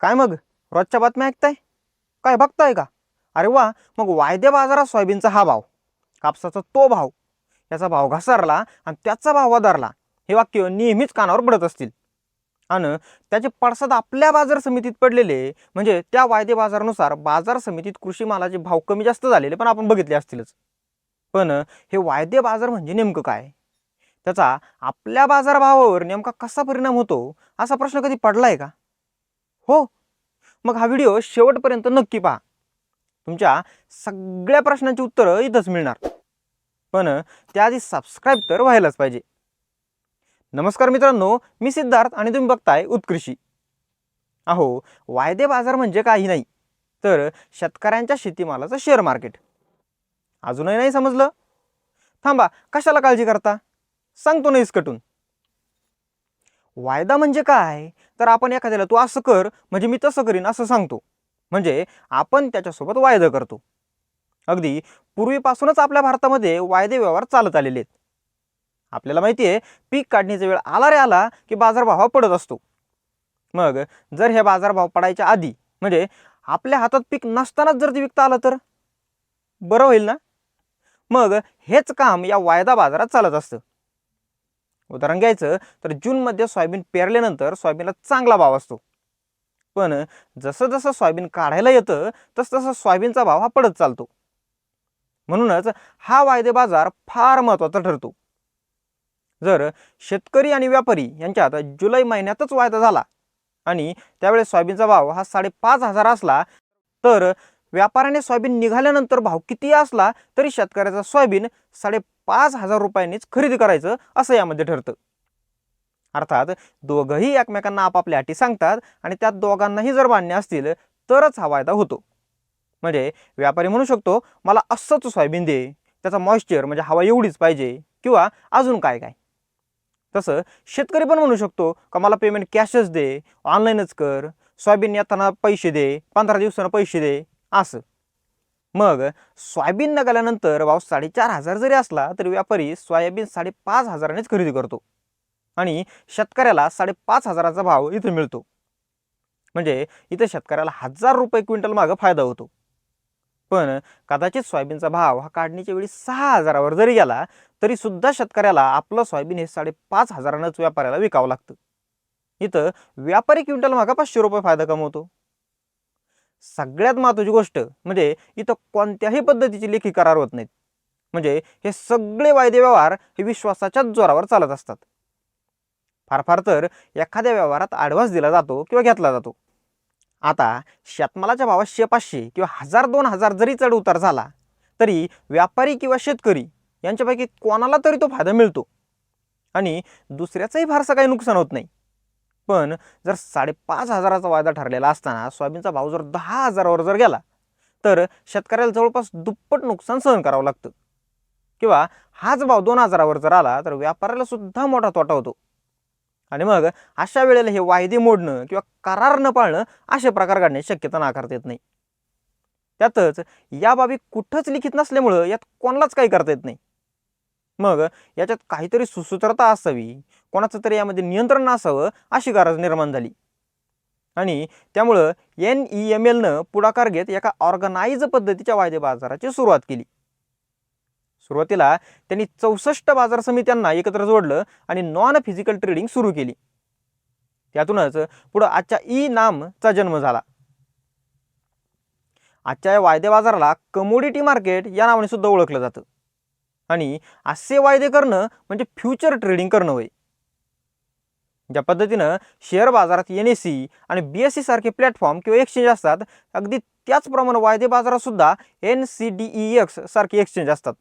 काय मग? रोजच्या बातम्या ऐकताय? काय बघताय का? अरे वा मग वायदे बाजारात सोयाबीनचा हा भाव कापसाचा तो भाव याचा भाव घसरला आणि त्याचा भाव वधारला हे वाक्य नेहमीच कानावर पडत असतील. आणि त्याचे पडसाद आपल्या बाजार समितीत पडलेले म्हणजे त्या वायदे बाजारानुसार बाजार समितीत कृषी मालाचे भाव कमी जास्त झालेले पण आपण बघितले असतीलच. पण हे वायदे बाजार म्हणजे नेमकं काय? त्याचा आपल्या बाजारभावावर नेमका कसा परिणाम होतो असा प्रश्न कधी पडला आहे का? हो? मग हा व्हिडिओ शेवटपर्यंत नक्की पहा. तुमच्या सगळ्या प्रश्नांची उत्तरं इथंच मिळणार. पण त्याआधी सबस्क्राईब तर व्हायलाच पाहिजे. नमस्कार मित्रांनो मी सिद्धार्थ आणि तुम्ही बघताय उत्कृषी अहो वायदे बाजार म्हणजे काही नाही तर शेतकऱ्यांच्या शेतीमालाचं शेअर मार्केट अजूनही नाही समजलं? थांबा कशाला काळजी करता? सांगतो ना कटून वायदा म्हणजे काय? तर आपण एखाद्याला तू असं कर म्हणजे मी तसं करीन असं सांगतो. म्हणजे आपण त्याच्यासोबत वायदा करतो. अगदी पूर्वीपासूनच आपल्या भारतामध्ये वायदे व्यवहार चालत आलेले आहेत. आपल्याला माहिती आहे पीक काढणीचा वेळ आला रे आला की बाजारभाव पडत असतो. मग जर हे बाजारभाव पडायच्या आधी म्हणजे आपल्या हातात पीक नसतानाच जर ते विकता आलं तर? बरं होईल ना? मग हेच काम या वायदा बाजारात चालत असतं. उदाहरण घ्यायचं तर जूनमध्ये सोयाबीन पेरल्यानंतर सोयाबीनला चांगला भाव असतो. पण जसं जसं सोयाबीन काढायला येतं तसं तसं सोयाबीनचा भाव हा पडत चालतो. म्हणूनच हा वायदे बाजार फार महत्त्वाचा ठरतो. जर शेतकरी आणि व्यापारी यांच्यात जुलै महिन्यातच वायदा झाला आणि त्यावेळेस सोयाबीनचा भाव हा साडेपाच हजार असला तर व्यापाराने सोयाबीन निघाल्यानंतर भाव किती असला तरी शेतकऱ्याचा सोयाबीन साडेपाच हजार रुपयांनीच खरेदी करायचं असं यामध्ये ठरतं. अर्थात दोघंही एकमेकांना आपापल्या अटी सांगतात आणि त्यात दोघांनाही जर मान्य असतील तरच हा वायदा होतो. म्हणजे व्यापारी म्हणू शकतो मला असंच सोयाबीन दे त्याचा मॉइश्चर म्हणजे हवा एवढीच पाहिजे किंवा अजून काय काय. तसं शेतकरी पण म्हणू शकतो का मला पेमेंट कॅशच दे ऑनलाईनच कर सोयाबीन येताना पैसे दे पंधरा दिवसानं पैसे दे असं. मग सोयाबीन निघाल्यानंतर भाव साडेचार हजार जरी असला तरी व्यापारी सोयाबीन साडेपाच हजारानेच खरेदी करतो. आणि शेतकऱ्याला साडेपाच हजाराचा भाव इथं मिळतो. म्हणजे इथं शेतकऱ्याला हजार रुपये क्विंटल मागं फायदा होतो. पण कदाचित सोयाबीनचा भाव हा काढणीच्या वेळी सहा हजारावर जरी गेला तरी सुद्धा शेतकऱ्याला आपलं सोयाबीन हे साडेपाच हजारानंच व्यापाऱ्याला विकावं लागतं. इथं व्यापारी क्विंटल मागं पाचशे रुपये फायदा कमवतो. सगळ्यात महत्त्वाची गोष्ट म्हणजे इथं कोणत्याही पद्धतीची लेखी करार होत नाहीत. म्हणजे हे सगळे वायदे व्यवहार हे विश्वासाच्याच जोरावर चालत असतात. फार फार तर एखाद्या व्यवहारात ॲडव्हान्स दिला जातो किंवा घेतला जातो. आता शेतमालाच्या भावात शे पाचशे किंवा हजार दोन हजार जरी चढ उतार झाला तरी व्यापारी किंवा शेतकरी यांच्यापैकी कोणाला तरी तो फायदा मिळतो. आणि दुसऱ्याचंही फारसं काही नुकसान होत नाही. पण जर साडेपाच हजाराचा वायदा ठरलेला असताना सोयाबीनचा भाव जर दहा हजारावर जर गेला तर शेतकऱ्याला जवळपास दुप्पट नुकसान सहन करावं लागतं. किंवा हाच भाव दोन हजारावर जर आला तर व्यापाऱ्याला सुद्धा मोठा तोटा होतो. आणि मग अशा वेळेला हे वायदे मोडणं किंवा करार न पाळणं असे प्रकार घडण्याची शक्यता नाकारता येत नाही. त्यातच या बाबी कुठंच लिखित नसल्यामुळं यात कोणालाच काही करता येत नाही. मग याच्यात काहीतरी सुसूत्रता असावी. कोणाचं तरी यामध्ये नियंत्रण असावं अशी गरज निर्माण झाली. आणि त्यामुळं एन ई एम एलनं पुढाकार घेत एका ऑर्गनाईज पद्धतीच्या वायदे बाजाराची सुरुवात केली. सुरुवातीला त्यांनी चौसष्ट बाजार समित्यांना एकत्र जोडलं आणि नॉन फिजिकल ट्रेडिंग सुरू केली. त्यातूनच पुढं आजच्या ई नामचा जन्म झाला. आजच्या या वायदे बाजाराला कमोडिटी मार्केट या नावाने सुद्धा ओळखलं जातं. आणि असे वायदे करणं म्हणजे फ्युचर ट्रेडिंग करणं होय. ज्या पद्धतीनं शेअर बाजारात एन एस सी आणि बी एस सी सारखे प्लॅटफॉर्म किंवा एक्सचेंज असतात अगदी त्याचप्रमाणे वायदे बाजारात सुद्धा N C D E X सारखे एक्सचेंज असतात.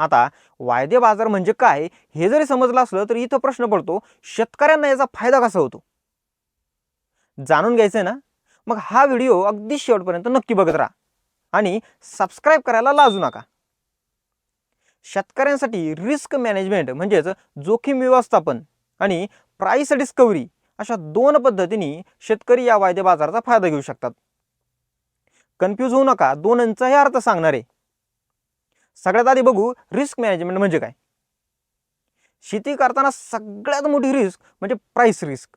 आता वायदे बाजार म्हणजे काय हे जरी समजलं असलं तरी इथं प्रश्न पडतो शेतकऱ्यांना याचा फायदा कसा होतो? जाणून घ्यायचंय ना? मग हा व्हिडिओ अगदी शेवटपर्यंत नक्की बघत राहा आणि सबस्क्राईब करायला लाजू नका. शेतकऱ्यांसाठी रिस्क मॅनेजमेंट म्हणजेच जोखीम व्यवस्थापन आणि प्राईस डिस्कवरी अशा दोन पद्धतीने शेतकरी या वायदे बाजाराचा फायदा घेऊ शकतात. कन्फ्यूज होऊ नका दोनांचाही अर्थ सांगणार. आहे सगळ्यात आधी बघू रिस्क मॅनेजमेंट म्हणजे काय? शेती करताना सगळ्यात मोठी रिस्क म्हणजे प्राईस रिस्क.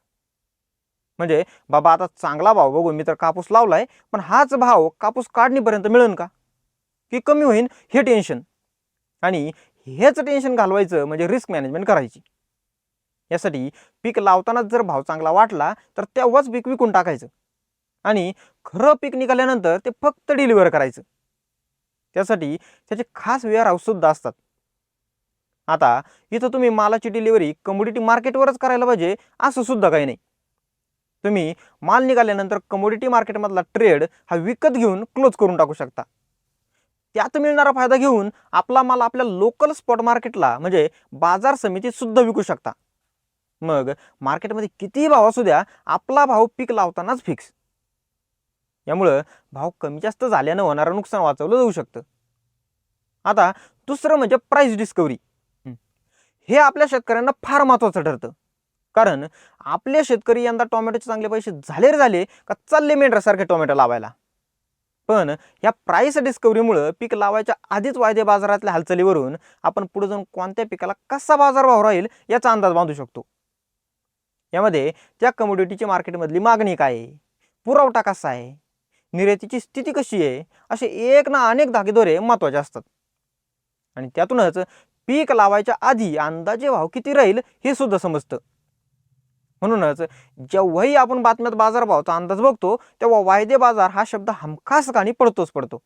म्हणजे बाबा आता चांगला भाव बघू मी तर कापूस लावलाय पण हाच भाव कापूस काढणीपर्यंत मिळेल का? की कमी होईल हे टेन्शन. आणि हेच टेन्शन घालवायचं म्हणजे रिस्क मॅनेजमेंट करायची. यासाठी पीक लावतानाच जर भाव चांगला वाटला तर तेव्हाच पीक विकून टाकायचं. आणि खरं पीक निघाल्यानंतर ते फक्त डिलिव्हर करायचं. त्यासाठी त्याचे खास वेअर हाऊससुद्धा असतात. आता इथं तुम्ही मालाची डिलिव्हरी कमोडिटी मार्केटवरच करायला पाहिजे असं सुद्धा काही नाही. तुम्ही माल निघाल्यानंतर कमोडिटी मार्केटमधला ट्रेड हा विकत घेऊन क्लोज करून टाकू शकता. त्यात मिळणारा फायदा घेऊन आपला माल आपल्या लोकल स्पॉट मार्केटला म्हणजे बाजार समितीत सुद्धा विकू शकता. मग मार्केटमध्ये कितीही भाव असू द्या आपला भाव पीक लावतानाच फिक्स यामुळं भाव कमी जास्त झाल्यानं होणारं नुकसान वाचवलं जाऊ शकतं. आता दुसरं म्हणजे प्राईस डिस्कवरी हे आपल्या शेतकऱ्यांना फार महत्त्वाचं ठरतं. कारण आपले शेतकरी यंदा टोमॅटोचे चांगले पैसे झाले रे झाले का चालले मेंढरासारखे टोमॅटो लावायला? पण या प्राईस डिस्कवरीमुळं पीक लावायच्या आधीच वायदे बाजारातल्या हालचालीवरून आपण पुढे जाऊन कोणत्या पिकाला कसा बाजारभाव राहील याचा अंदाज बांधू शकतो. यामध्ये त्या कमोडिटीची मार्केटमधली मागणी काय आहे? पुरवठा कसा आहे? निर्यातीची स्थिती कशी आहे? असे एक ना अनेक धागेदोरे महत्त्वाचे असतात. आणि त्यातूनच पीक लावायच्या आधी अंदाजे भाव किती राहील हे सुद्धा समजतं. म्हणूनच जेव्हाही आपण बातम्यात बाजारभावाचा अंदाज बघतो तेव्हा वायदे बाजार हा शब्द हमखास कानी पडतोच पडतो.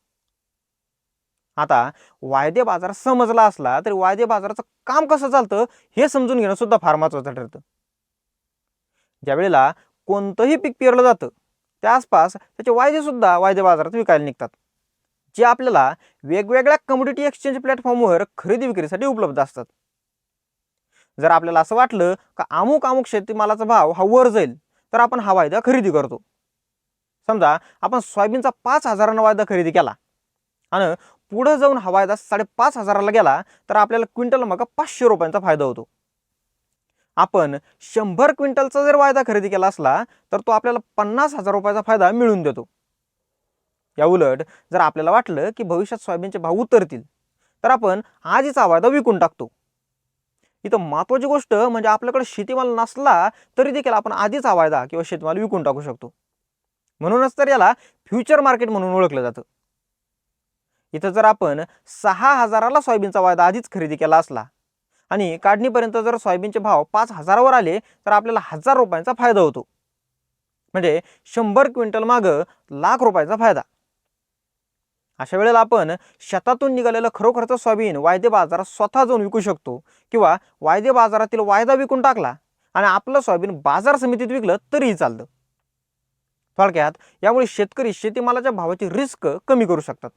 आता वायदे बाजार समजला असला तरी वायदे बाजाराचं काम कसं चालतं हे समजून घेणं सुद्धा फार महत्वाचं ठरतं. ज्या वेळेला कोणतंही पीक पेरलं जातं त्या आसपास त्याचे वायदे सुद्धा वायदे बाजारात विकायला निघतात. जे आपल्याला वेगवेगळ्या कम्युनिटी एक्सचेंज प्लॅटफॉर्मवर खरेदी विक्रीसाठी उपलब्ध असतात. जर आपल्याला असं वाटलं का अमुक अमुक शेतीमालाचा भाव हा वर जाईल तर आपण हा वायदा खरेदी करतो. समजा आपण सोयाबीनचा पाच हजारांना वायदा खरेदी केला आणि पुढं जाऊन हा वायदा साडेपाच हजाराला गेला तर आपल्याला क्विंटल मग पाचशे रुपयांचा फायदा होतो. आपण शंभर क्विंटलचा जर वायदा खरेदी केला असला तर तो आपल्याला पन्नास हजार रुपयाचा फायदा मिळून देतो. या उलट जर आपल्याला वाटलं की भविष्यात सोयाबीनचे भाव उतरतील तर आपण आधीचा वायदा विकून टाकतो. इथं महत्वाची गोष्ट म्हणजे आपल्याकडे शेतीमाल नसला तरी देखील आपण आधीच हा वायदा किंवा शेतीमाल विकून टाकू शकतो. म्हणूनच तर याला फ्युचर मार्केट म्हणून ओळखलं जातं. इथं जर आपण सहा हजाराला सोयाबीनचा वायदा आधीच खरेदी केला असला आणि काढणीपर्यंत जर सोयाबीनचे भाव पाच हजारावर आले तर आपल्याला हजार रुपयांचा फायदा होतो. म्हणजे शंभर क्विंटल मागं लाख रुपयाचा फायदा. अशा वेळेला आपण शेतातून निघालेलं खरोखरचं सोयाबीन वायदे बाजारात स्वतः जाऊन विकू शकतो किंवा वायदे बाजारातील वायदा विकून टाकला आणि आपलं सोयाबीन बाजार समितीत विकलं तरीही चालतं. थोडक्यात यामुळे शेतकरी शेतीमालाच्या भावाची रिस्क कमी करू शकतात.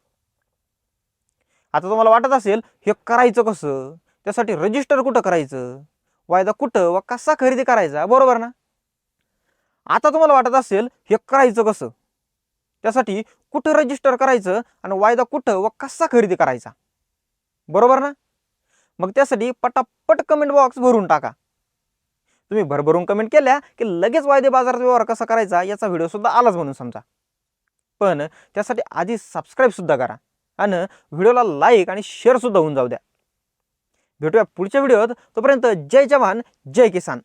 आता तुम्हाला वाटत असेल हे करायचं कसं? त्यासाठी रजिस्टर कुठं करायचं? वायदा कुठं व कसा खरेदी करायचा? बरोबर ना? आता तुम्हाला वाटत असेल हे करायचं कसं? त्यासाठी कुठं रजिस्टर करायचं आणि वायदा कुठं व कसा खरेदी करायचा? बरोबर ना? मग त्यासाठी पटापट कमेंट बॉक्स भरून टाका. तुम्ही भरभरून कमेंट केल्या की लगेच वायदे बाजारात व्यवहार कसा करायचा याचा व्हिडिओसुद्धा आलाच म्हणून समजा. पण त्यासाठी आधी सबस्क्राईब सुद्धा करा आणि व्हिडिओला लाईक आणि शेअरसुद्धा होऊन जाऊ द्या. भेटूया पुढच्या व्हिडिओत तोपर्यंत जय जवान जय किसान.